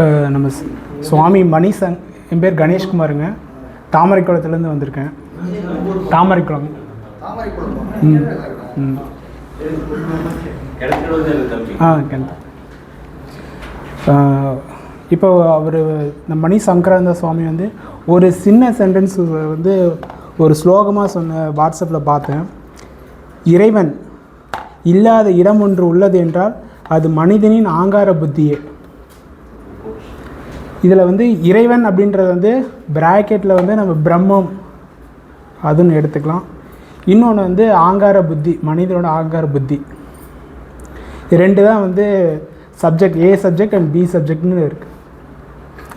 இப்போ நம்ம ஸ்- சுவாமி மணிசன் என் பேர் கணேஷ்குமாருங்க. தாமரைக்குளத்துலேருந்து வந்திருக்கேன். தாமரைக்குளம். ம் ம். ஆ கிணத்து இப்போ அவர் இந்த மணி சங்கரானந்த சுவாமி வந்து ஒரு சின்ன சென்டென்ஸ் வந்து ஒரு ஸ்லோகமாக சொன்ன வாட்ஸ்அப்பில் பார்த்தேன். இறைவன் இல்லாத இடம் ஒன்று உள்ளது என்றால் அது மனிதனின் ஆங்கார புத்தியே. இதில் வந்து இறைவன் அப்படின்றது வந்து பிராக்கெட்டில் வந்து நம்ம பிரம்மம் அதுன்னு எடுத்துக்கலாம். இன்னொன்று வந்து ஆங்கார புத்தி மனிதனோட ஆங்கார புத்தி. ரெண்டு தான் வந்து subject A subject and B சப்ஜெக்ட்னு இருக்குது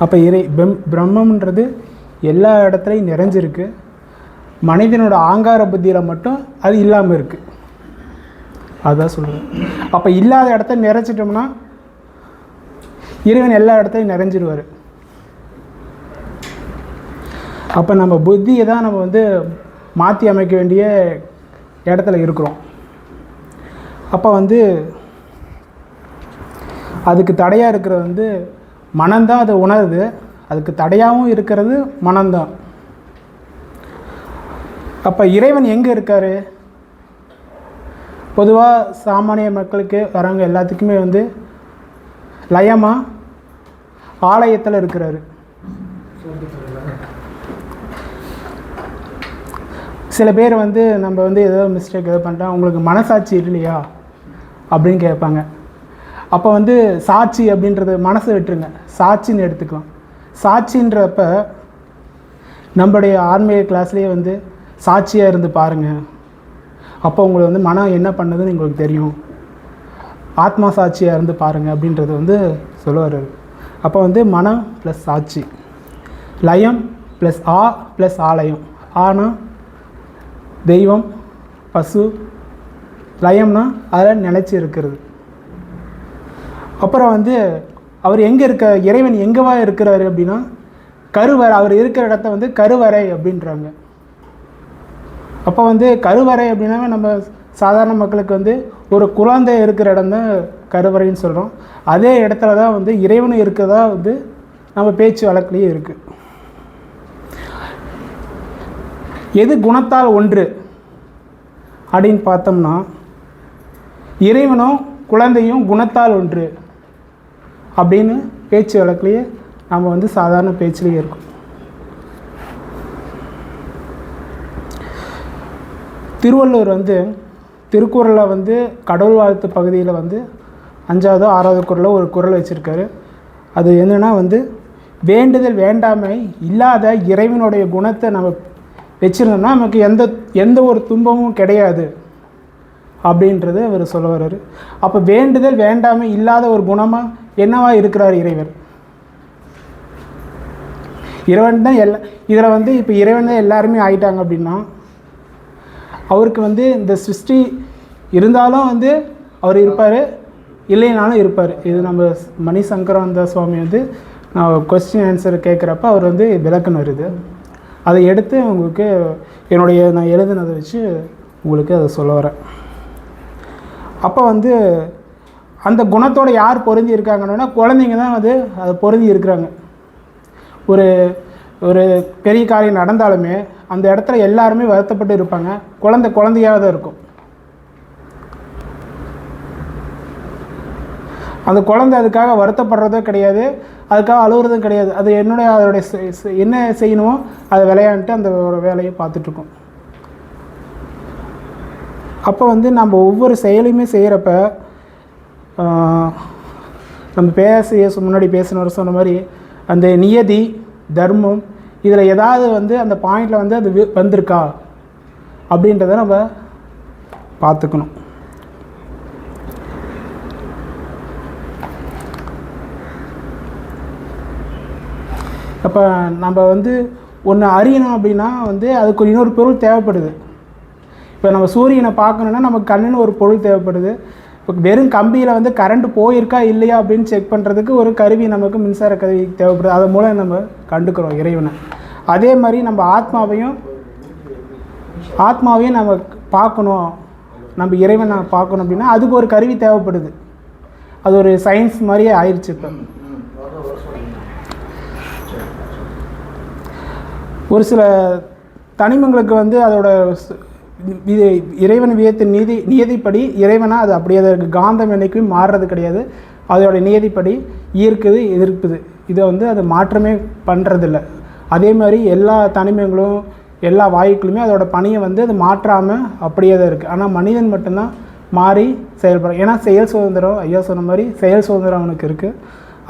அப்போ இறை பிரம் பிரம்மன்றது எல்லா இடத்துலையும் நிறைஞ்சிருக்கு. மனிதனோட ஆங்கார புத்தியில் மட்டும் அது இல்லாமல் இருக்குது அதுதான் சொல்லுவேன் அப்போ இல்லாத இடத்த நிறைச்சிட்டோம்னா இறைவன் எல்லா இடத்துலையும் நிறைஞ்சிருவார். அப்போ நம்ம புத்தியை தான் நம்ம வந்து மாற்றி அமைக்க வேண்டிய இடத்துல இருக்கிறோம். அப்போ வந்து அதுக்கு தடையாக இருக்கிறது வந்து மனம்தான் அதை உணருது. அதுக்கு தடையாகவும் இருக்கிறது மனம்தான் அப்போ இறைவன் எங்கே இருக்கார்? பொதுவாக சாமானிய மக்களுக்கு வரவங்க எல்லாத்துக்குமே வந்து லயமாக ஆலயத்தில் இருக்கிறாரு. சில பேர் வந்து நம்ம வந்து ஏதோ மிஸ்டேக் ஏதோ பண்ணிட்டோம் உங்களுக்கு மனசாட்சி இல்லையா? அப்படின்னு கேட்பாங்க. அப்போ வந்து சாட்சி அப்படின்றது மனசை விட்டுருங்க. சாட்சின்னு எடுத்துக்கலாம். சாட்சின்றப்ப நம்மளுடைய ஆன்மீக கிளாஸ்லேயே வந்து சாட்சியாக இருந்து பாருங்கள் அப்போ உங்களை வந்து மனம் என்ன பண்ணுதுன்னு உங்களுக்கு தெரியும். ஆத்மா சாட்சியாக இருந்து பாருங்கள் அப்படின்றது வந்து சொல்லுவார் அப்போ வந்து மனம் ப்ளஸ் சாட்சி லயம் ப்ளஸ் ஆ ப்ளஸ் ஆலயம். ஆனா தெய்வம் பசு லயம்னா அதில் நிலைச்சி இருக்கிறது. அப்புறம் வந்து அவர் எங்கே இருக்க இறைவன் எங்கேவா இருக்கிறார் அப்படின்னா கருவறை அவர் இருக்கிற இடத்த வந்து கருவறை அப்படின்றாங்க. அப்போ வந்து கருவறை அப்படின்னாவே நம்ம சாதாரண மக்களுக்கு வந்து ஒரு குழந்தை இருக்கிற இடம் தான் கருவறைன்னு சொல்கிறோம் அதே இடத்துல தான் வந்து இறைவனும் இருக்கிறதா வந்து நம்ம பேச்சு வழக்குலேயே இருக்குது எது குணத்தால் ஒன்று அப்படின்னு பார்த்தோம்னா இறைவனும் குழந்தையும் குணத்தால் ஒன்று அப்படின்னு பேச்சு வழக்குலேயே நம்ம வந்து சாதாரண பேச்சிலேயே இருக்கும். திருவள்ளுவர் வந்து திருக்குறளில் வந்து கடவுள் வாழ்த்து பகுதியில் வந்து அஞ்சாவது ஆறாவது குரலில் ஒரு குறள் வச்சுருக்காரு. அது என்னென்னா வந்து வேண்டுதல் வேண்டாமை இல்லாத இறைவனுடைய குணத்தை நம்ம வச்சுருந்தோம்னா நமக்கு எந்த எந்த ஒரு துன்பமும் கிடையாது அப்படின்றது அவர் சொல்ல வர்றாரு. அப்போ வேண்டுதல் வேண்டாமை இல்லாத ஒரு குணமாக என்னவா இருக்கிறார் இறைவர்? இறைவன் தான் எல்லா இதில் வந்து இப்போ இறைவன் தான் எல்லாருமே ஆயிட்டாங்க அப்படின்னா அவருக்கு வந்து இந்த சிருஷ்டி இருந்தாலும் வந்து அவர் இருப்பார். இல்லைனாலும் இருப்பார். இது நம்ம மணி சங்கரானந்த சுவாமி வந்து நான் கொஸ்டின் ஆன்சர் கேட்குறப்ப அவர் வந்து விளக்குன்னு வருது. அதை எடுத்து உங்களுக்கு என்னுடைய நான் எழுதுனதை வச்சு உங்களுக்கு அதை சொல்ல வரேன். அப்போ வந்து அந்த குணத்தோடு யார் பொருந்தி இருக்காங்கன்னா குழந்தைங்க தான் வந்து அதை பொருந்தி இருக்கிறாங்க. ஒரு ஒரு பெரிய காரியம் நடந்தாலுமே அந்த இடத்துல எல்லாருமே வருத்தப்பட்டு இருப்பாங்க. குழந்தை குழந்தையாக தான் இருக்கும். அந்த குழந்தை அதுக்காக வருத்தப்படுறதோ கிடையாது அதுக்காக அழுகுறதும் கிடையாது. அது என்னுடைய அதோடைய செ- என்ன செய்யணுமோ அதை விளையாண்டுட்டு அந்த ஒரு வேலையை பார்த்துட்ருக்கோம். அப்போ வந்து நம்ம ஒவ்வொரு செயலையுமே செய்கிறப்ப நம்ம பேசிய முன்னாடி பேசினவர் சொன்ன மாதிரி அந்த நியதி தர்மம் இதில் ஏதாவது வந்து அந்த பாயிண்டில் வந்து அது வி- வந்திருக்கா? அப்படின்றத நம்ம பார்த்துக்கணும். அப்போ நம்ம வந்து ஒன்று அறியணும் அப்படின்னா வந்து அதுக்கு ஒரு இன்னொரு பொருள் தேவைப்படுது. இப்போ நம்ம சூரியனை பார்க்கணுன்னா நமக்கு கண்ணுன்னு ஒரு பொருள் தேவைப்படுது. இப்போ வெறும் கம்பியில் வந்து கரண்ட் போயிருக்கா இல்லையா அப்படின்னு செக் பண்ணுறதுக்கு ஒரு கருவி நமக்கு மின்சார கருவி தேவைப்படுது. அதன் மூலம் நம்ம கண்டுக்கிறோம் இறைவனை. அதே மாதிரி நம்ம ஆத்மாவையும் ஆத்மாவையும் நம்ம பார்க்கணும். நம்ம இறைவனை பார்க்கணும் அப்படின்னா அதுக்கு ஒரு கருவி தேவைப்படுது. அது ஒரு சயின்ஸ் மாதிரியே ஆயிடுச்சு இப்போ. ஒரு சில தனிமங்களுக்கு வந்து அதோட இது இறைவன் வியத்தின் நீதி நியதிப்படி இறைவனாக அது அப்படியே தான் இருக்குது காந்தம் என்றைக்கும் மாறுறது கிடையாது. அதோட நியதிப்படி ஈர்க்குது எதிர்க்குது. இதை வந்து அது மாற்றமே பண்ணுறதில்ல அதே மாதிரி எல்லா தனிமங்களும் எல்லா வாயுக்களுமே அதோட பணியை வந்து அது மாற்றாமல் அப்படியே தான் இருக்குது ஆனால் மனிதன் மட்டும்தான் மாறி செயல்படுற ஏன்னா செயல் சுதந்திரம் ஐயா சொன்ன மாதிரி செயல் சுதந்திரம் அவனுக்கு இருக்குது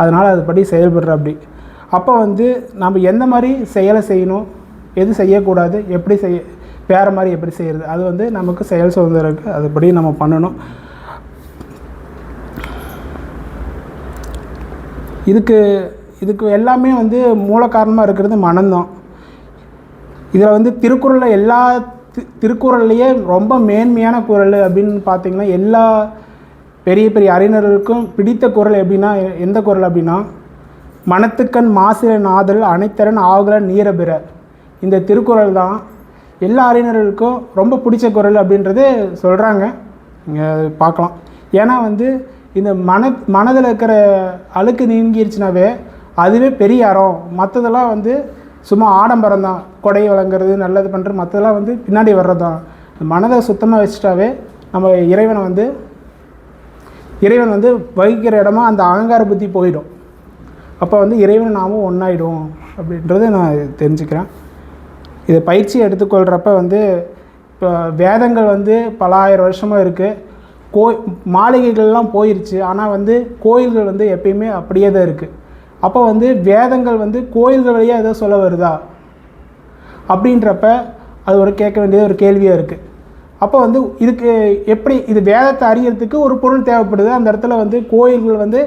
அதனால் அதுபடி செயல்படுற அப்படி. அப்போ வந்து நம்ம எந்த மாதிரி செயலை செய்யணும் எது செய்யக்கூடாது எப்படி செய்ய வேறு மாதிரி எப்படி செய்கிறது அது வந்து நமக்கு செயல் சுதந்திரம் இருக்குது அதுபடி நம்ம பண்ணணும். இதுக்கு இதுக்கு எல்லாமே வந்து மூல காரணமாக இருக்கிறது மனம்தான் இதில் வந்து திருக்குறளில் எல்லா தி- திருக்குறள்லேயே ரொம்ப மேன்மையான குறள் அப்படின்னு பார்த்தீங்கன்னா எல்லா பெரிய பெரிய அறிஞர்களுக்கும் பிடித்த குறள் எப்படின்னா எ- எந்த குறள் அப்படின்னா மனத்துக்கண் மாசில நாதல் அனைத்தரன் ஆகுல நீரபிற இந்த திருக்குறள் தான் எல்லா அறிஞர்களுக்கும் ரொம்ப பிடிச்ச குறள் அப்படின்றது சொல்கிறாங்க பார்க்கலாம். ஏன்னா வந்து இந்த மன மனதில் இருக்கிற அழுக்கு நீங்கிருச்சுனாவே அதுவே பெரிய அறம் மற்றதெல்லாம் வந்து சும்மா ஆடம்பரம் தான். கொடை வழங்குறது நல்லது பண்ணுறது மற்றதெல்லாம் வந்து பின்னாடி வர்றது தான் மனதை சுத்தமாக வச்சுட்டாவே நம்ம இறைவனை வந்து இறைவன் வந்து வகிக்கிற இடமா அந்த அகங்கார புத்தி போயிடும். அப்போ வந்து இறைவன் நாமும் ஒன்றாயிடும் அப்படின்றத நான் தெரிஞ்சுக்கிறேன். இதை பயிற்சி எடுத்துக்கொள்கிறப்ப வந்து இப்போ வேதங்கள் வந்து பல ஆயிரம் வருஷமாக இருக்குது கோ மாளிகைகள்லாம் போயிருச்சு. ஆனால் வந்து கோயில்கள் வந்து எப்பயுமே அப்படியே தான் இருக்குது அப்போ வந்து வேதங்கள் வந்து கோயில்கள் வழியாக ஏதோ சொல்ல வருதா? அப்படின்றப்ப அது ஒரு கேட்க வேண்டியது ஒரு கேள்வியாக இருக்குது அப்போ வந்து இதுக்கு எப்படி இது வேதத்தை அறியறதுக்கு ஒரு பொருள் தேவைப்படுது. அந்த இடத்துல வந்து கோயில்கள் வந்து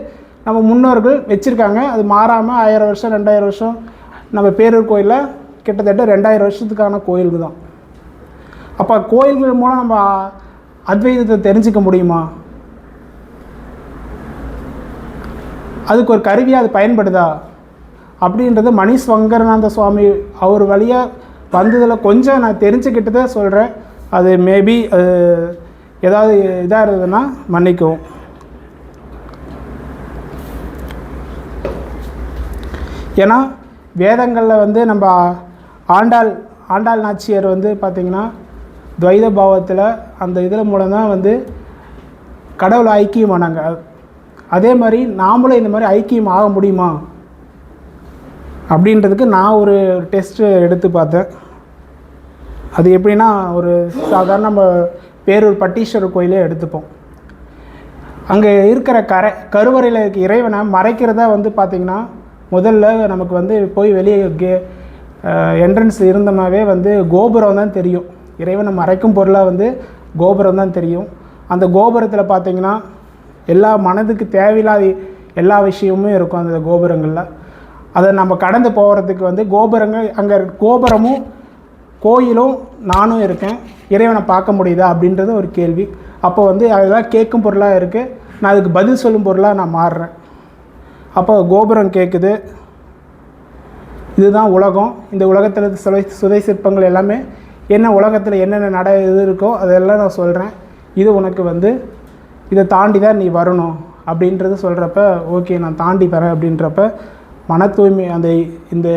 நம்ம முன்னோர்கள் வச்சுருக்காங்க. அது மாறாமல் ஆயிரம் வருஷம் ரெண்டாயிரம் வருஷம் நம்ம பேரூர் கோயிலில் கிட்டத்தட்ட ரெண்டாயிரம் வருஷத்துக்கான கோயில்கள் தான் அப்போ கோயில்கள் மூலம் நம்ம அத்வைதத்தை தெரிஞ்சுக்க முடியுமா? அதுக்கு ஒரு கருவியாக அது பயன்படுதா? அப்படின்றது மணிஷ் வங்கரநாத சுவாமி அவர் வழியாக வந்ததில் கொஞ்சம் நான் தெரிஞ்சுக்கிட்டு தான் சொல்கிறேன் அது மேபி அது ஏதாவது இதாக இருந்ததுன்னா மன்னிக்கவும். ஏன்னா வேதங்களில் வந்து நம்ம ஆண்டாள் ஆண்டாள் நாச்சியார் வந்து பார்த்திங்கன்னா துவைத பாவத்தில் அந்த இதில் மூலம் தான் வந்து கடவுள் ஐக்கியமானாங்க அதே மாதிரி நாமளும் இந்த மாதிரி ஐக்கியம் ஆக முடியுமா? அப்படின்றதுக்கு நான் ஒரு டெஸ்ட்டு எடுத்து பார்த்தேன். அது எப்படின்னா ஒரு சாதாரண நம்ம பேரூர் பட்டீஸ்வரர் கோயிலே எடுத்துப்போம். அங்கே இருக்கிற கரை கருவறையில் இறைவனை மறைக்கிறதா வந்து பார்த்திங்கன்னா முதல்ல நமக்கு வந்து போய் வெளியே கே என்ட்ரன்ஸ் இருந்தோம்னாவே வந்து கோபுரம் தான் தெரியும். இறைவனை மறைக்கும் பொருளாக வந்து கோபுரம் தான் தெரியும். அந்த கோபுரத்தில் பார்த்தீங்கன்னா எல்லா மனதுக்கு தேவையில்லாத எல்லா விஷயமும் இருக்கும் அந்த கோபுரங்களில். அதை நம்ம கடந்து போகிறதுக்கு வந்து கோபுரங்கள் அங்கே கோபுரமும் கோயிலும் நானும் இருக்கேன். இறைவனை பார்க்க முடியுதா அப்படின்றது ஒரு கேள்வி. அப்போ வந்து அதெல்லாம் கேட்கும் பொருளாக இருக்குது நான் அதுக்கு பதில் சொல்லும் பொருளாக நான் மாறுறேன். அப்போ கோபுரம் கேட்குது. இதுதான் உலகம். இந்த உலகத்தில் சுதை சுதை சிற்பங்கள் எல்லாமே என்ன உலகத்தில் என்னென்ன நட இது இருக்கோ அதெல்லாம் நான் சொல்கிறேன் இது உனக்கு வந்து இதை தாண்டி தான் நீ வரணும் அப்படின்றது சொல்கிறப்ப ஓகே நான் தாண்டி வரேன் அப்படின்றப்ப மன தூய்மை அந்த இந்த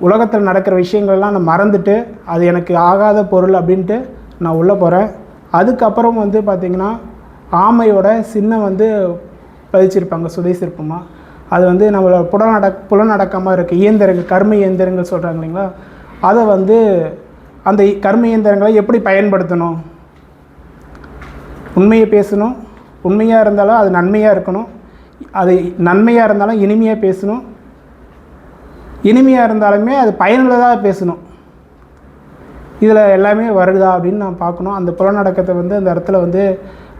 உலகத்தில் நடக்கிற விஷயங்கள்லாம் நான் மறந்துட்டு அது எனக்கு ஆகாத பொருள் அப்படின்ட்டு நான் உள்ளே போகிறேன் அதுக்கப்புறம் வந்து பார்த்திங்கன்னா ஆமையோட சின்னம் வந்து பதிச்சிருப்பாங்க சுதை சிற்பமாக அது வந்து நம்மளோட புலநடக் புலநடக்கமாக இருக்குது இயந்திரங்கள் கர்ம இயந்திரங்கள் சொல்கிறாங்க இல்லைங்களா? அதை வந்து அந்த கர்ம இயந்திரங்களை எப்படி பயன்படுத்தணும்? உண்மையை பேசணும். உண்மையாக இருந்தாலும் அது நன்மையாக இருக்கணும். அது நன்மையாக இருந்தாலும் இனிமையாக பேசணும். இனிமையாக இருந்தாலுமே அது பயனுள்ளதாக பேசணும். இதில் எல்லாமே வருதா அப்படின்னு நான் பார்க்கணும். அந்த புலநடக்கத்தை வந்து அந்த இடத்துல வந்து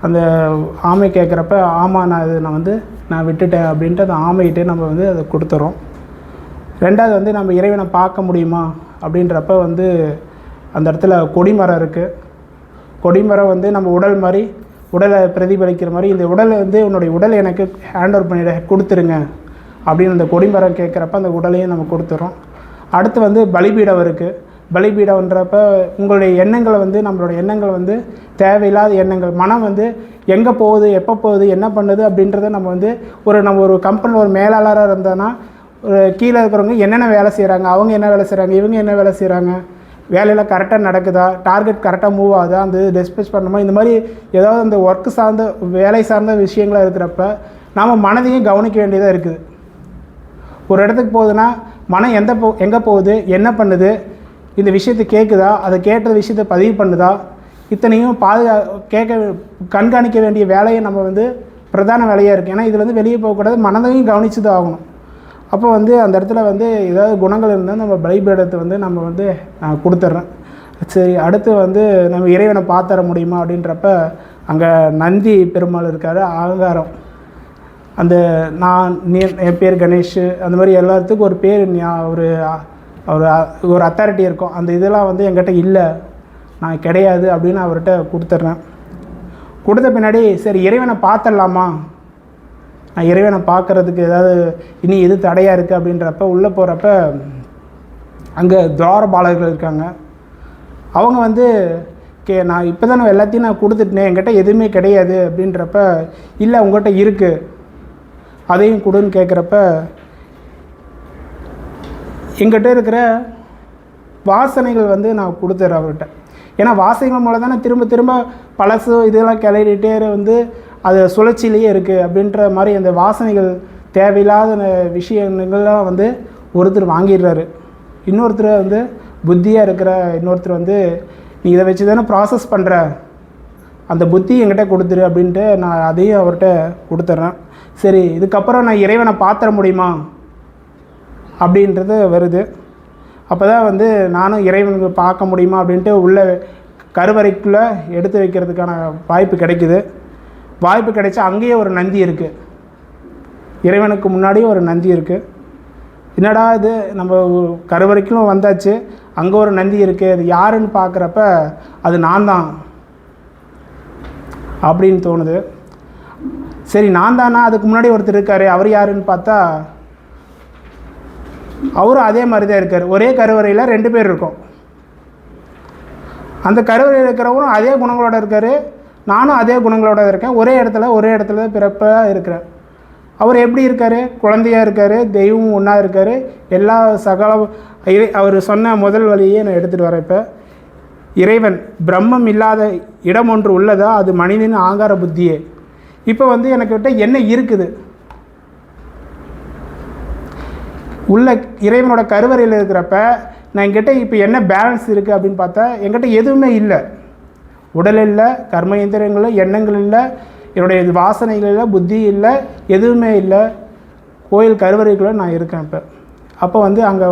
அந்த ஆமை கேட்குறப்ப ஆமாம் நான் இது நான் வந்து நான் விட்டுட்டேன் அப்படின்ட்டு அந்த ஆமைகிட்டே நம்ம வந்து அதை கொடுத்துறோம். ரெண்டாவது வந்து நம்ம இறைவனை பார்க்க முடியுமா? அப்படின்றப்ப வந்து அந்த இடத்துல கொடிமரம் இருக்குது கொடிமரம் வந்து நம்ம உடல் மாதிரி உடலை பிரதிபலிக்கிற மாதிரி இந்த உடலை வந்து உன்னுடைய உடலை எனக்கு ஹேண்ட் ஓவர் பண்ணிட கொடுத்துருங்க அப்படின்னு அந்த கொடிமரம் கேட்குறப்ப அந்த உடலையும் நம்ம கொடுத்துறோம். அடுத்து வந்து பலிபீடம் இருக்குது பலிபீடம்ன்றப்ப உங்களுடைய எண்ணங்களை வந்து நம்மளோட எண்ணங்கள் வந்து தேவையில்லாத எண்ணங்கள். மனம் வந்து எங்கே போகுது எப்போ போகுது என்ன பண்ணுது அப்படின்றத நம்ம வந்து ஒரு நம்ம ஒரு கம்பெனியில் ஒரு மேலாளராக இருந்தோன்னா ஒரு கீழே இருக்கிறவங்க என்னென்ன வேலை செய்கிறாங்க அவங்க என்ன வேலை செய்கிறாங்க இவங்க என்ன வேலை செய்கிறாங்க வேலையில் கரெக்டாக நடக்குதா டார்கெட் கரெக்டாக மூவ் ஆகுதா அந்த டிஸ்பேச் பண்ணணுமா இந்த மாதிரி ஏதாவது அந்த ஒர்க்கு சார்ந்த வேலை சார்ந்த விஷயங்களாக இருக்கிறப்ப நாம் மனதையும் கவனிக்க வேண்டியதாக இருக்குது. ஒரு இடத்துக்கு போகுதுன்னா மனம் எந்த போ எங்கே போகுது என்ன பண்ணுது இந்த விஷயத்தை கேட்குதா அதை கேட்ட விஷயத்தை பதிவு பண்ணுதா? இத்தனையும் பாதுகா கேட்க கண்காணிக்க வேண்டிய வேலையை நம்ம வந்து பிரதான வேலையாக இருக்குது ஏன்னா இதில் வந்து வெளியே போகக்கூடாது மனதையும் கவனித்து தான் ஆகணும். அப்போ வந்து அந்த இடத்துல வந்து ஏதாவது குணங்கள் இருந்தால் நம்ம பலிபீடத்தை வந்து நம்ம வந்து நான் கொடுத்துட்றேன் சரி அடுத்து வந்து நம்ம இறைவனை பார்த்துற முடியுமா அப்படின்றப்ப அங்கே நந்தி பெருமாள் இருக்கார் அகங்காரம். அந்த நான் நீ என் பேர் கணேஷ். அந்த மாதிரி எல்லாத்துக்கும் ஒரு பேர் ஒரு ஒரு ஒரு அத்தாரிட்டி இருக்கும். அந்த இதெல்லாம் வந்து என்கிட்ட இல்லை. நான் கிடையாது அப்படின்னு அவர்கிட்ட கொடுத்துட்றேன். கொடுத்த பின்னாடி சரி இறைவனை பார்த்துடலாமா? நான் இறைவனை பார்க்கறதுக்கு ஏதாவது இனி எது தடையாக இருக்குது அப்படின்றப்ப உள்ளே போகிறப்ப அங்கே துவாரபாலகர்கள் இருக்காங்க. அவங்க வந்து கே நான் இப்போ தான் எல்லாத்தையும் நான் கொடுத்துட்டேன் என்கிட்ட எதுவுமே கிடையாது அப்படின்றப்ப இல்லை உங்கள்கிட்ட இருக்குது அதையும் கொடுன்னு கேட்குறப்ப எங்கிட்ட இருக்கிற வாசனைகள் வந்து நான் கொடுத்துட்றேன் அவர்கிட்ட. ஏன்னா வாசனைகள் மூலம் தானே திரும்ப திரும்ப பழசு இதெல்லாம் கிளறிட்டே வந்து அது சுழற்சியிலேயே இருக்குது அப்படின்ற மாதிரி அந்த வாசனைகள் தேவையில்லாத விஷயங்கள்லாம் வந்து ஒருத்தர் வாங்கிடுறாரு. இன்னொருத்தர் வந்து புத்தியாக இருக்கிற இன்னொருத்தர் வந்து நீ இதை வச்சு தானே ப்ராசஸ் பண்ணுற அந்த புத்தி என்கிட்ட கொடுத்துரு அப்படின்ட்டு நான் அதையும் அவர்கிட்ட கொடுத்துட்றேன். சரி இதுக்கப்புறம் நான் இறைவனை பாத்திர முடியுமா? அப்படின்றது வருது. அப்போ தான் வந்து நானும் இறைவனுக்கு பார்க்க முடியுமா அப்படின்ட்டு உள்ள கருவறைக்குள்ளே எடுத்து வைக்கிறதுக்கான வாய்ப்பு கிடைக்குது. வாய்ப்பு கிடைச்சா அங்கேயே ஒரு நந்தி இருக்குது இறைவனுக்கு முன்னாடியே ஒரு நந்தி இருக்குது என்னடா இது? நம்ம கருவறைக்கும் வந்தாச்சு. அங்கே ஒரு நந்தி இருக்குது அது யாருன்னு பார்க்குறப்ப அது நான் தான் அப்படின்னு தோணுது. சரி நான் தானா? அதுக்கு முன்னாடி ஒருத்தர் இருக்காரு. அவர் யாருன்னு பார்த்தா அவரும் அதே மாதிரி தான் இருக்கார். ஒரே கருவறையில் ரெண்டு பேர் இருக்கோம். அந்த கருவறையில் இருக்கிறவரும் அதே குணங்களோட இருக்கார். நானும் அதே குணங்களோட இருக்கேன். ஒரே இடத்துல ஒரே இடத்துல பிறப்பாக இருக்கிறேன். அவர் எப்படி இருக்கார்? குழந்தையாக இருக்கார் தெய்வம் ஒன்றா இருக்கார். எல்லா சகல அவர் சொன்ன முதல் வழியே நான் எடுத்துகிட்டு வரேன் இப்போ. இறைவன் பிரம்மம் இல்லாத இடம் ஒன்று உள்ளதா? அது மனிதன் ஆங்கார புத்தியே. இப்போ வந்து எனக்கு விட்ட என்ன இருக்குது? உள்ள இறைவனோட கருவறையில் இருக்கிறப்ப நான் என்கிட்ட இப்போ என்ன பேலன்ஸ் இருக்குது அப்படின்னு பார்த்தா என்கிட்ட எதுவுமே இல்லை. உடல் இல்லை கர்ம இயந்திரங்கள் இல்லை எண்ணங்கள் இல்லை என்னுடைய வாசனைகள் இல்லை புத்தி இல்லை எதுவுமே இல்லை. கோயில் கருவறைக்குள்ளே நான் இருக்கேன் இப்போ. அப்போ வந்து அங்கே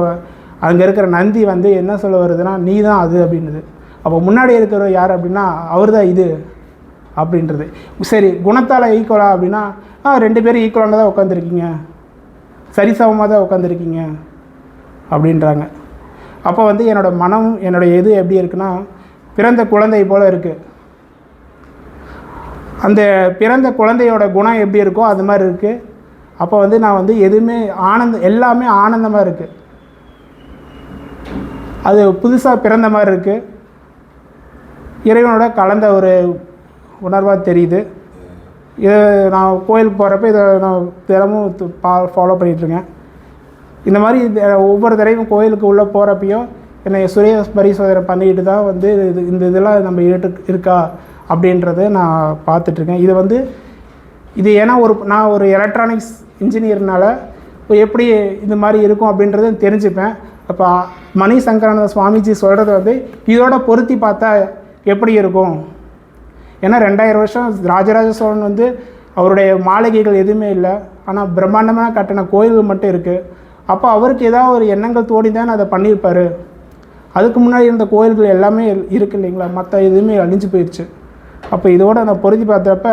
அங்கே இருக்கிற நந்தி வந்து என்ன சொல்ல வருதுன்னா நீ தான் அது அப்படின்றது அப்போ முன்னாடி இருக்கிற யார் அப்படின்னா அவர் தான் இது அப்படின்றது. சரி குணத்தால் ஈக்குவலா அப்படின்னா ரெண்டு பேரும் ஈக்குவலான தான் உட்காந்துருக்கீங்க சரிசமமாக தான் உட்காந்துருக்கீங்க அப்படின்றாங்க. அப்போ வந்து என்னோடய மனம் என்னோடய எது எப்படி இருக்குன்னா பிறந்த குழந்தை போல் இருக்குது அந்த பிறந்த குழந்தையோட குணம் எப்படி இருக்கோ அது மாதிரி இருக்குது அப்போ வந்து நான் வந்து எதுவுமே ஆனந்த எல்லாமே ஆனந்தமாக இருக்குது அது புதுசாக பிறந்த மாதிரி இருக்குது இறைவனோட கலந்த ஒரு உணர்வாக தெரியுது. இதை நான் கோயிலுக்கு போகிறப்ப இதை நான் தினமும் ஃபாலோ பண்ணிகிட்ருக்கேன் இந்த மாதிரி ஒவ்வொரு தடவையும் கோயிலுக்கு உள்ளே போகிறப்பையும் என்னை சுரிய பரிசோதனை பண்ணிக்கிட்டு தான் வந்து இது இந்த இதெல்லாம் நம்ம இருக்கு இருக்கா அப்படின்றத நான் பார்த்துட்ருக்கேன் இது வந்து இது ஏன்னா ஒரு நான் ஒரு எலக்ட்ரானிக்ஸ் இன்ஜினியர்னால இப்போ எப்படி இந்த மாதிரி இருக்கும் அப்படின்றத தெரிஞ்சுப்பேன். அப்போ மணி சங்கரானந்த சுவாமிஜி சொல்கிறது வந்து இதோட பொருத்தி பார்த்தா எப்படி இருக்கும்? ஏன்னா ரெண்டாயிரம் வருஷம் ராஜராஜ சோழன் வந்து அவருடைய மாளிகைகள் எதுவுமே இல்லை. ஆனால் பிரம்மாண்டமாக கட்டின கோயில்கள் மட்டும் இருக்குது அப்போ அவருக்கு ஏதாவது ஒரு எண்ணங்கள் தோடி தான் அதை பண்ணியிருப்பார். அதுக்கு முன்னாடி இருந்த கோயில்கள் எல்லாமே இருக்கு இல்லைங்களா? மற்ற எதுவுமே அழிஞ்சு போயிடுச்சு அப்போ இதோட நான் பொருத்தி பார்த்தப்ப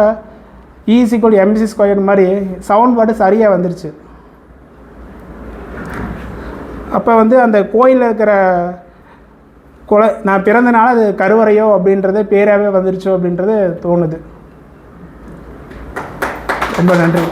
ஈஸிக்கோல் எம்சி ஸ்கொயர் மாதிரி சவுண்ட் பாட்டு சரியாக வந்துருச்சு. அப்போ வந்து அந்த கோயிலில் இருக்கிற குல நான் பிறந்தனால அது கருவறையோ அப்படின்றது பேராகவே வந்துருச்சோ அப்படின்றது தோணுது. ரொம்ப நன்றி.